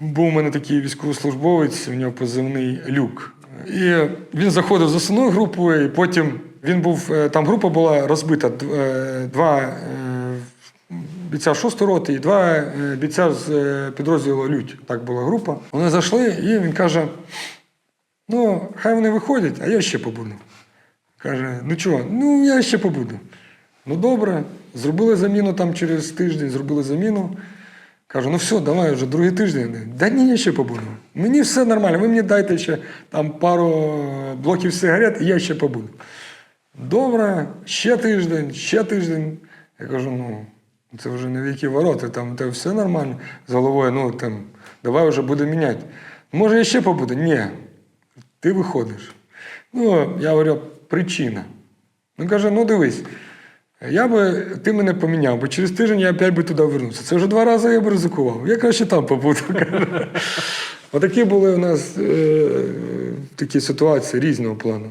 Був у мене такий військовослужбовець, у нього позивний люк. І він заходив з основною групою, і потім він був. е, Там група була розбита. е, Два е, бійця шостої роти і два бійця з підрозділу Лють. Так була група. Вони зайшли, і він каже: ну, хай вони виходять, а я ще побуду. Каже, ну чого? Ну, я ще побуду. Ну добре, зробили заміну там через тиждень, зробили заміну. Кажу, ну все, давай вже другий тиждень. Да ні, я ще побуду. Мені все нормально, ви мені дайте ще там пару блоків сигарет, і я ще побуду. Добре, ще тиждень, ще тиждень. Я кажу, ну, це вже не віки ворота, там те все нормально з головою, ну там, давай вже будемо міняти. Може, я ще побуду? Ні, ти виходиш. Ну, я говорю, причина. Він каже: ну дивись, я би, ти мене поміняв, бо через тиждень я опять би туди вернувся. Це вже два рази я б ризикував. Я краще там побуду. Отакі були у нас е, такі ситуації різного плану.